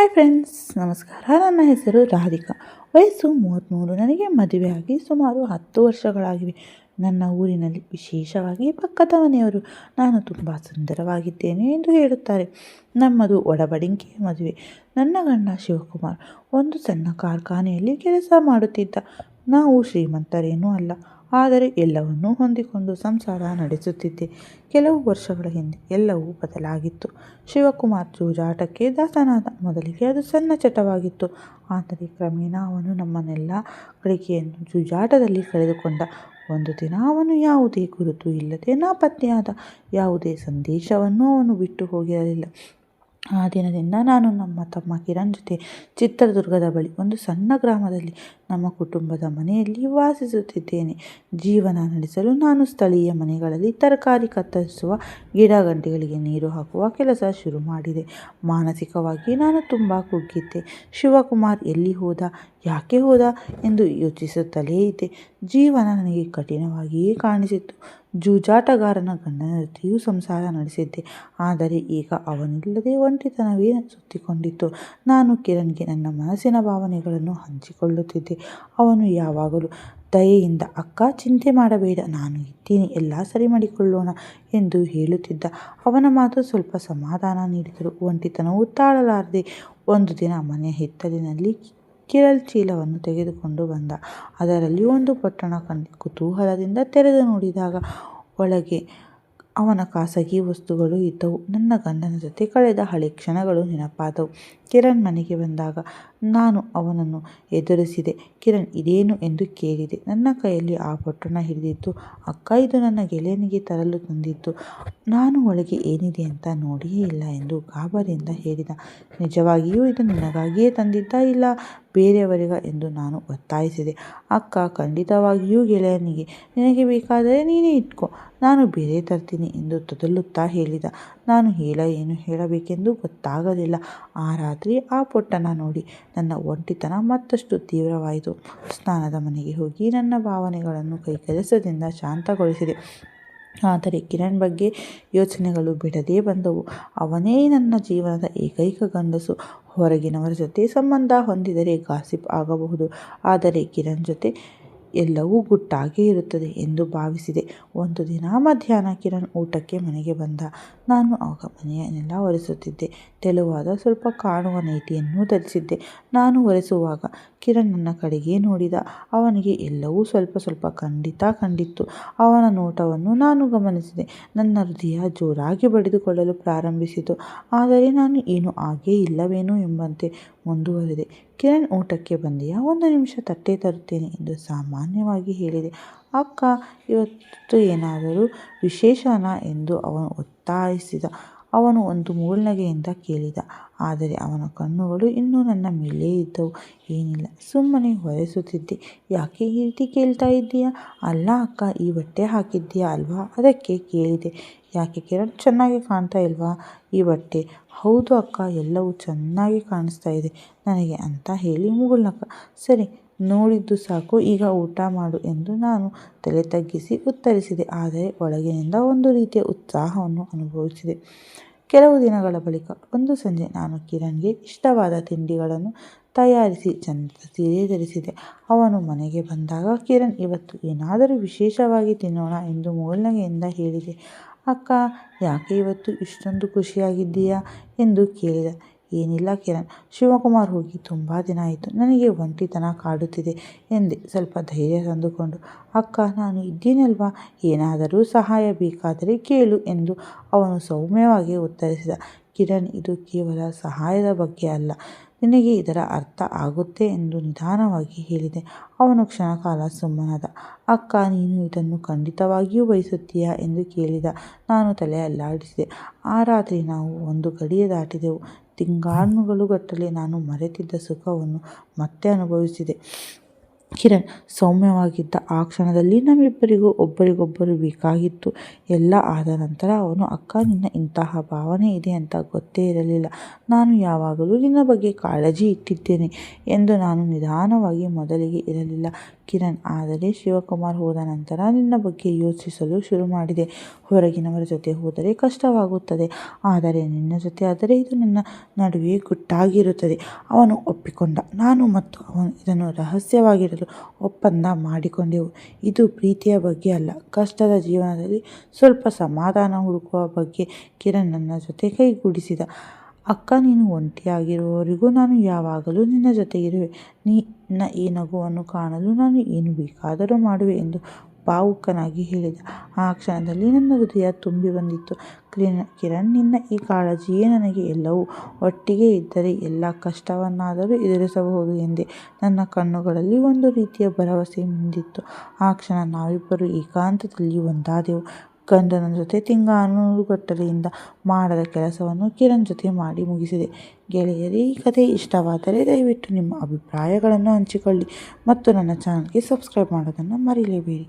Hi friends ನಮಸ್ಕಾರ. ನನ್ನ ಹೆಸರು ರಾಧಿಕಾ. ವಯಸ್ಸು ಮೂವತ್ತ್ಮೂರು ನನಗೆ ಮದುವೆಯಾಗಿ ಸುಮಾರು ಹತ್ತು ವರ್ಷಗಳಾಗಿವೆ. ನನ್ನ ಊರಿನಲ್ಲಿ ವಿಶೇಷವಾಗಿ ಪಕ್ಕದ ಮನೆಯವರು. ನಾನು ತುಂಬ ಸುಂದರವಾಗಿದ್ದೇನೆ ಎಂದು ಹೇಳುತ್ತಾರೆ. ನಮ್ಮದು ಒಡಬಡಿಂಕೆ ಮದುವೆ. ನನ್ನ ಗಂಡ ಶಿವಕುಮಾರ್ ಒಂದು ಸಣ್ಣ ಕಾರ್ಖಾನೆಯಲ್ಲಿ ಕೆಲಸ ಮಾಡುತ್ತಿದ್ದ. ನಾವು ಶ್ರೀಮಂತರೇನೂ ಅಲ್ಲ. ಆದರೆ ಎಲ್ಲವನ್ನೂ ಹೊಂದಿಕೊಂಡು ಸಂಸಾರ ನಡೆಸುತ್ತಿದ್ದೆ. ಕೆಲವು ವರ್ಷಗಳ ಹಿಂದೆ ಎಲ್ಲವೂ ಬದಲಾಗಿತ್ತು. ಶಿವಕುಮಾರ್ ಜೂಜಾಟಕ್ಕೆ ದಾಸನಾದ ಮೊದಲಿಗೆ ಅದು ಸಣ್ಣ ಚಟವಾಗಿತ್ತು. ಆದರೆ ಕ್ರಮೇಣ ಅವನು ನಮ್ಮನ್ನೆಲ್ಲ ಗಳಿಕೆಯನ್ನು ಜೂಜಾಟದಲ್ಲಿ ಕಳೆದುಕೊಂಡ. ಒಂದು ದಿನ ಅವನು ಯಾವುದೇ ಗುರುತು ಇಲ್ಲದೆ ನಾಪತ್ತೆಯಾದ ಯಾವುದೇ ಸಂದೇಶವನ್ನು ಅವನು ಬಿಟ್ಟು ಹೋಗಿರಲಿಲ್ಲ. ಆ ದಿನದಿಂದ ನಾನು ನಮ್ಮ ತಮ್ಮ ಕಿರಣ್ ಜೊತೆ ಚಿತ್ರದುರ್ಗದ ಬಳಿ ಒಂದು ಸಣ್ಣ ಗ್ರಾಮದಲ್ಲಿ ನಮ್ಮ ಕುಟುಂಬದ ಮನೆಯಲ್ಲಿ ವಾಸಿಸುತ್ತಿದ್ದೇನೆ. ಜೀವನ ನಡೆಸಲು ನಾನು ಸ್ಥಳೀಯ ಮನೆಗಳಲ್ಲಿ ತರಕಾರಿ ಕತ್ತರಿಸುವ ಗಿಡ ಗಂಟೆಗಳಿಗೆ ನೀರು ಹಾಕುವ ಕೆಲಸ ಶುರು ಮಾಡಿದೆ. ಮಾನಸಿಕವಾಗಿ ನಾನು ತುಂಬ ಕುಗ್ಗಿದ್ದೆ. ಶಿವಕುಮಾರ್ ಎಲ್ಲಿ ಹೋದ ಯಾಕೆ ಹೋದ ಎಂದು ಯೋಚಿಸುತ್ತಲೇ ಇದ್ದೆ. ಜೀವನ ನನಗೆ ಕಠಿಣವಾಗಿಯೇ ಕಾಣಿಸಿತ್ತು. ಜೂಜಾಟಗಾರನ ಗಂಡನ ಜೊತೆಯೂ ಸಂಸಾರ ನಡೆಸಿದ್ದೆ. ಆದರೆ ಈಗ ಅವನಿಲ್ಲದೆ ಒಂಟಿತನವೇ ಸುತ್ತಿಕೊಂಡಿತ್ತು. ನಾನು ಕಿರಣ್ಗೆ ನನ್ನ ಮನಸ್ಸಿನ ಭಾವನೆಗಳನ್ನು ಹಂಚಿಕೊಳ್ಳುತ್ತಿದ್ದೆ. ಅವನು ಯಾವಾಗಲೂ, ದಯೆಯಿಂದ ಅಕ್ಕ, ಚಿಂತೆ ಮಾಡಬೇಡ. ನಾನು ಇದ್ದೀನಿ. ಎಲ್ಲ ಸರಿ ಮಾಡಿಕೊಳ್ಳೋಣ ಎಂದು ಹೇಳುತ್ತಿದ್ದ. ಅವನ ಮಾತು ಸ್ವಲ್ಪ ಸಮಾಧಾನ ನೀಡಿದರು ಒಂಟಿತನವು ತಾಳಲಾರದೆ ಒಂದು ದಿನ ಮನೆಯ ಹಿತ್ತಲಿನಲ್ಲಿ ಕಿರಲ್ ಚೀಲವನ್ನು ತೆಗೆದುಕೊಂಡು ಬಂದ. ಅದರಲ್ಲಿ ಒಂದು ಪೊಟ್ಟಣ ಕಂಡು ಕುತೂಹಲದಿಂದ ತೆರೆದು ನೋಡಿದಾಗ ಒಳಗೆ ಅವನ ಖಾಸಗಿ ವಸ್ತುಗಳು ಇದ್ದವು. ನನ್ನ ಗಂಡನ ಜೊತೆ ಕಳೆದ ಹಳೆ ಕ್ಷಣಗಳು ನೆನಪಾದವು. ಕಿರಣ್ ಮನೆಗೆ ಬಂದಾಗ ನಾನು ಅವನನ್ನು ಎದುರಿಸಿದೆ. ಕಿರಣ್, ಇದೇನು ಎಂದು ಕೇಳಿದೆ. ನನ್ನ ಕೈಯಲ್ಲಿ ಆ ಪೊಟ್ಟಣ ಹಿಡಿದಿತ್ತು. ಅಕ್ಕ ಇದು ನನ್ನ ಗೆಳೆಯನಿಗೆ ತರಲು ತಂದಿತ್ತು. ನಾನು ಒಳಗೆ ಏನಿದೆ ಅಂತ ನೋಡಿಯೇ ಇಲ್ಲ ಎಂದು ಗಾಬರಿಯಿಂದ ಹೇಳಿದ. ನಿಜವಾಗಿಯೂ ಇದು ನಿನಗಾಗಿಯೇ ತಂದಿದ್ದ ಇಲ್ಲ? ಬೇರೆಯವರಿಗ ಎಂದು ನಾನು ಒತ್ತಾಯಿಸಿದೆ. ಅಕ್ಕ, ಖಂಡಿತವಾಗಿಯೂ ಗೆಳೆಯನಿಗೆ ನಿನಗೆ ಬೇಕಾದರೆ ನೀನೇ ಇಟ್ಕೋ. ನಾನು ಬೇರೆ ತರ್ತೀನಿ ಎಂದು ತದಲುತ್ತಾ ಹೇಳಿದ. ನಾನು ಹೇಳ ಏನು ಹೇಳಬೇಕೆಂದು ಗೊತ್ತಾಗಲಿಲ್ಲ. ಆ ರಾತ್ರಿ ಆ ಪೊಟ್ಟಣ ನೋಡಿ ನನ್ನ ಒಂಟಿತನ ಮತ್ತಷ್ಟು ತೀವ್ರವಾಯಿತು. ಸ್ನಾನದ ಮನೆಗೆ ಹೋಗಿ ನನ್ನ ಭಾವನೆಗಳನ್ನು ಕೈಕೆಲಸದಿಂದ ಶಾಂತಗೊಳಿಸಿದೆ. ಆದರೆ ಕಿರಣ್ ಬಗ್ಗೆ ಯೋಚನೆಗಳು ಬಿಡದೇ ಬಂದವು. ಅವನೇ ನನ್ನ ಜೀವನದ ಏಕೈಕ ಗಂಡಸು. ಹೊರಗಿನವರ ಜೊತೆ ಸಂಬಂಧ ಹೊಂದಿದರೆ ಗಾಸಿಪ್ ಆಗಬಹುದು. ಆದರೆ ಕಿರಣ್ ಜೊತೆ ಎಲ್ಲವೂ ಗುಟ್ಟಾಗೇ ಇರುತ್ತದೆ ಎಂದು ಭಾವಿಸಿದೆ. ಒಂದು ದಿನ ಮಧ್ಯಾಹ್ನ ಕಿರಣ್ ಊಟಕ್ಕೆ ಮನೆಗೆ ಬಂದ. ನಾನು ಆಗ ಮನೆಯನ್ನೆಲ್ಲ ಒರೆಸುತ್ತಿದ್ದೆ. ತೆಳುವಾದ ಸ್ವಲ್ಪ ಕಾಣುವ ನೈಟಿಯನ್ನು ಧರಿಸಿದ್ದೆ. ನಾನು ಒರೆಸುವಾಗ ಕಿರಣ್ ನನ್ನ ಕಡೆಗೆ ನೋಡಿದ. ಅವನಿಗೆ ಎಲ್ಲವೂ ಸ್ವಲ್ಪ ಸ್ವಲ್ಪ ಖಂಡಿತ ಕಂಡಿತ್ತು. ಅವನ ನೋಟವನ್ನು ನಾನು ಗಮನಿಸಿದೆ. ನನ್ನ ಹೃದಯ ಜೋರಾಗಿ ಬಡಿದುಕೊಳ್ಳಲು ಪ್ರಾರಂಭಿಸಿತು. ಆದರೆ ನಾನು ಏನು ಆಗೇ ಇಲ್ಲವೇನೋ ಎಂಬಂತೆ ಮುಂದುವರೆದೆ. ಕಿರಣ್ ಊಟಕ್ಕೆ ಬಂದೆಯ? ಒಂದು ನಿಮಿಷ ತಟ್ಟೆ ತರುತ್ತೇನೆ ಎಂದು ಸಾಮಾನ್ಯವಾಗಿ ಹೇಳಿದೆ. ಅಕ್ಕ, ಇವತ್ತು ಏನಾದರೂ ವಿಶೇಷನಾ ಎಂದು ಅವನು ಒತ್ತಾಯಿಸಿದ. ಅವನು ಒಂದು ಮೂಳ್ನಗೆಯಿಂದ ಕೇಳಿದ. ಆದರೆ ಅವನ ಕಣ್ಣುಗಳು ಇನ್ನೂ ನನ್ನ ಮೇಲೆ ಇದ್ದವು. ಏನಿಲ್ಲ, ಸುಮ್ಮನೆ ಹೊರೆಸುತ್ತಿದ್ದೆ. ಯಾಕೆ ಈ ರೀತಿ ಕೇಳ್ತಾ ಇದ್ದೀಯಾ? ಅಲ್ಲ ಅಕ್ಕ, ಈ ಬಟ್ಟೆ ಹಾಕಿದ್ದೀಯಾ ಅಲ್ವಾ? ಅದಕ್ಕೆ ಕೇಳಿದೆ. ಯಾಕೆ ಕಿರಣ್ ಚೆನ್ನಾಗಿ ಕಾಣ್ತಾ ಇಲ್ವಾ? ಈ ಬಟ್ಟೆ. ಹೌದು ಅಕ್ಕ, ಎಲ್ಲವೂ ಚೆನ್ನಾಗಿ ಕಾಣಿಸ್ತಾ ಇದೆ. ನನಗೆ ಅಂತ ಹೇಳಿ ಮುಗುಳ್ನಕ್ಕ, ಸರಿ ನೋಡಿದ್ದು ಸಾಕು, ಈಗ ಊಟ ಮಾಡು ಎಂದು ನಾನು ತಲೆ ತಗ್ಗಿಸಿ ಉತ್ತರಿಸಿದೆ. ಆದರೆ ಒಳಗಿನಿಂದ ಒಂದು ರೀತಿಯ ಉತ್ಸಾಹವನ್ನು ಅನುಭವಿಸಿದೆ. ಕೆಲವು ದಿನಗಳ ಬಳಿಕ ಒಂದು ಸಂಜೆ ನಾನು ಕಿರಣ್ಗೆ ಇಷ್ಟವಾದ ತಿಂಡಿಗಳನ್ನು ತಯಾರಿಸಿ ಚಂದ ಸೀರೆ ಧರಿಸಿದೆ. ಅವನು ಮನೆಗೆ ಬಂದಾಗ, ಕಿರಣ್, ಇವತ್ತು ಏನಾದರೂ ವಿಶೇಷವಾಗಿ ತಿನ್ನೋಣ ಎಂದು ಮೂಳ್ನಗೆಯಿಂದ ಹೇಳಿದೆ. ಅಕ್ಕ, ಯಾಕೆ ಇವತ್ತು ಇಷ್ಟೊಂದು ಖುಷಿಯಾಗಿದ್ದೀಯಾ? ಎಂದು ಕೇಳಿದ. ಏನಿಲ್ಲ ಕಿರಣ್. ಶಿವಕುಮಾರ್ ಹೋಗಿ ತುಂಬ ದಿನ ಆಯಿತು. ನನಗೆ ಒಂಟಿತನ ಕಾಡುತ್ತಿದೆ ಎಂದೆ ಸ್ವಲ್ಪ ಧೈರ್ಯ ತಂದುಕೊಂಡು, ಅಕ್ಕ, ನಾನು ಇದ್ದೀನಲ್ವಾ? ಏನಾದರೂ ಸಹಾಯ ಬೇಕಾದರೆ ಕೇಳು ಎಂದು ಅವನು ಸೌಮ್ಯವಾಗಿ ಉತ್ತರಿಸಿದ. ಕಿರಣ್, ಇದು ಕೇವಲ ಸಹಾಯದ ಬಗ್ಗೆ ಅಲ್ಲ. ನಿನಗೆ ಇದರ ಅರ್ಥ ಆಗುತ್ತೆ ಎಂದು ನಿಧಾನವಾಗಿ ಹೇಳಿದೆ. ಅವನು ಕ್ಷಣಕಾಲ ಸುಮ್ಮನಾದ. ಅಕ್ಕ, ನೀನು ಇದನ್ನು ಖಂಡಿತವಾಗಿಯೂ ಬಯಸುತ್ತೀಯಾ? ಎಂದು ಕೇಳಿದ. ನಾನು ತಲೆ ಅಲ್ಲಾಡಿಸಿದೆ. ಆ ರಾತ್ರಿ ನಾವು ಒಂದು ಗಡಿಯ ದಾಟಿದೆವು. ತಿಂಗಾನುಗಳುಗಟ್ಟಲೆ ನಾನು ಮರೆತಿದ್ದ ಸುಖವನ್ನು ಮತ್ತೆ ಅನುಭವಿಸಿದೆ. ಕಿರಣ್, ಸೌಮ್ಯವಾಗಿದ್ದ ಆ ಕ್ಷಣದಲ್ಲಿ ನಮ್ಮಿಬ್ಬರಿಗೂ ಒಬ್ಬರಿಗೊಬ್ಬರು ಬೇಕಾಗಿತ್ತು. ಎಲ್ಲ ಆದ ನಂತರ ಅವನು, ಅಕ್ಕ, ನಿನ್ನ ಇಂತಹ ಭಾವನೆ ಇದೆ ಅಂತ ಗೊತ್ತೇ ಇರಲಿಲ್ಲ. ನಾನು ಯಾವಾಗಲೂ ನಿನ್ನ ಬಗ್ಗೆ ಕಾಳಜಿ ಇಟ್ಟಿದ್ದೇನೆ ಎಂದು ನಾನು ನಿಧಾನವಾಗಿ ಮೊದಲಿಗೆ ಇರಲಿಲ್ಲ. ಕಿರಣ್ ಆದರೆ ಶಿವಕುಮಾರ್ ಹೋದ ನಂತರ ನಿನ್ನ ಬಗ್ಗೆ ಯೋಚಿಸಲು ಶುರು ಮಾಡಿದೆ. ಹೊರಗಿನವರ ಜೊತೆ ಹೋದರೆ ಕಷ್ಟವಾಗುತ್ತದೆ. ಆದರೆ ನಿನ್ನ ಜೊತೆ ಆದರೆ ಇದು ನನ್ನ ನಡುವೆ ಗುಟ್ಟಾಗಿರುತ್ತದೆ. ಅವನು ಒಪ್ಪಿಕೊಂಡ. ನಾನು ಮತ್ತು ಅವನು ಇದನ್ನು ರಹಸ್ಯವಾಗಿರಲು ಒಪ್ಪಂದ ಮಾಡಿಕೊಂಡೆವು. ಇದು ಪ್ರೀತಿಯ ಬಗ್ಗೆ ಅಲ್ಲ. ಕಷ್ಟದ ಜೀವನದಲ್ಲಿ ಸ್ವಲ್ಪ ಸಮಾಧಾನ ಹುಡುಕುವ ಬಗ್ಗೆ ಕಿರಣ್ ನನ್ನ ಜೊತೆ ಕೈಗೂಡಿಸಿದ. ಅಕ್ಕ, ನೀನು ಒಂಟಿಯಾಗಿರುವವರೆಗೂ ನಾನು ಯಾವಾಗಲೂ ನಿನ್ನ ಜೊತೆಗಿರುವೆ. ನಿನ್ನ ಈ ನಗುವನ್ನು ಕಾಣಲು ನಾನು ಏನು ಬೇಕಾದರೂ ಮಾಡುವೆ ಎಂದು ಭಾವುಕನಾಗಿ ಹೇಳಿದ. ಆ ಕ್ಷಣದಲ್ಲಿ ನನ್ನ ಹೃದಯ ತುಂಬಿ ಬಂದಿತ್ತು. ಕಿರಣ್, ನಿನ್ನ ಈ ಕಾಳಜಿಯೇ ನನಗೆ ಎಲ್ಲವೂ. ಒಟ್ಟಿಗೆ ಇದ್ದರೆ ಎಲ್ಲ ಕಷ್ಟವನ್ನಾದರೂ ಎದುರಿಸಬಹುದು ಎಂದೆ. ನನ್ನ ಕಣ್ಣುಗಳಲ್ಲಿ ಒಂದು ರೀತಿಯ ಭರವಸೆ ಮುಂದಿತ್ತು. ಆ ಕ್ಷಣ ನಾವಿಬ್ಬರು ಏಕಾಂತದಲ್ಲಿ ಒಂದಾದೆವು. ಗಂಡನ ಜೊತೆ ತಿಂಗಾನುಗಟ್ಟಲೆಯಿಂದ ಮಾಡದ ಕೆಲಸವನ್ನು ಕಿರಣ್ ಜೊತೆ ಮಾಡಿ ಮುಗಿಸಿದೆ. ಗೆಳೆಯರೇ, ಈ ಕಥೆ ಇಷ್ಟವಾದರೆ ದಯವಿಟ್ಟು ನಿಮ್ಮ ಅಭಿಪ್ರಾಯಗಳನ್ನು ಹಂಚಿಕೊಳ್ಳಿ ಮತ್ತು ನನ್ನ ಚಾನಲ್ಗೆ ಸಬ್ಸ್ಕ್ರೈಬ್ ಮಾಡೋದನ್ನು ಮರೆಯಲೇಬೇಡಿ